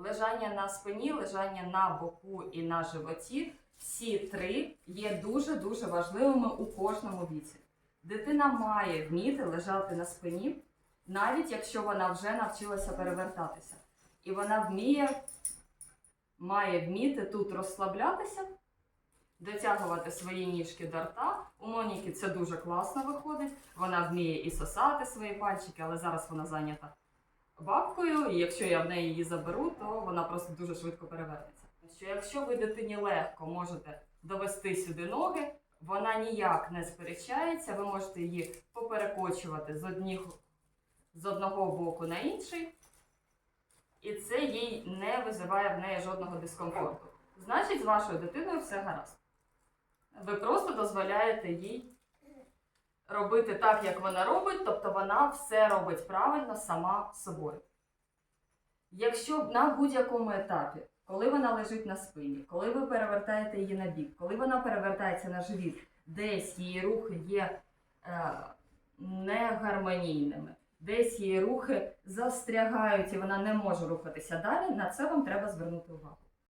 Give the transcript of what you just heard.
лежання на спині, лежання на боку і на животі. Всі три є дуже-дуже важливими у кожному віці. Дитина має вміти лежати на спині, навіть якщо вона вже навчилася перевертатися. І вона вміє, має вміти тут розслаблятися, дотягувати свої ніжки до рта. У Моніки це дуже класно виходить. Вона вміє і сосати свої пальчики, але зараз вона зайнята бабкою, і якщо я в неї її заберу, то вона просто дуже швидко перевернеться. Що якщо ви дитині легко можете довести сюди ноги, вона ніяк не сперечається, ви можете її поперекочувати з, одних, з одного боку на інший, і це їй не визиває в неї жодного дискомфорту. Значить, з вашою дитиною все гаразд. Ви просто дозволяєте їй робити так, як вона робить, тобто вона все робить правильно сама собою. Якщо на будь-якому етапі, коли вона лежить на спині, коли ви перевертаєте її на бік, коли вона перевертається на живіт, десь її рухи є е, негармонійними, десь її рухи застрягають і вона не може рухатися далі, на це вам треба звернути увагу.